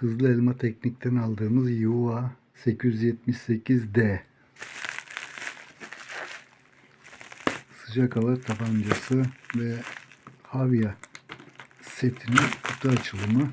Kızıl Elma Teknik'ten aldığımız Yuva 878D sıcak hava tabancası ve Havya setinin kutu açılımı.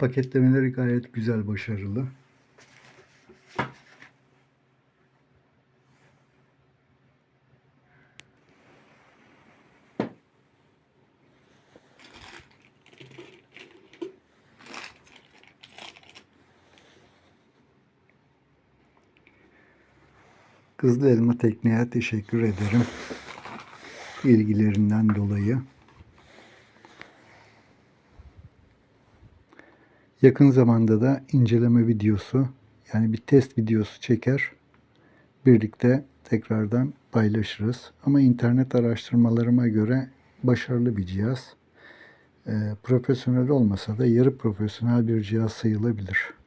Paketlemeleri gayet güzel, başarılı. Kızıl Elma Tekniğe teşekkür ederim. ilgilerinden dolayı. Yakın zamanda da inceleme videosu yani bir test videosu çeker. Birlikte tekrardan paylaşırız. Ama internet araştırmalarıma göre başarılı bir cihaz. Ee, profesyonel olmasa da yarı profesyonel bir cihaz sayılabilir.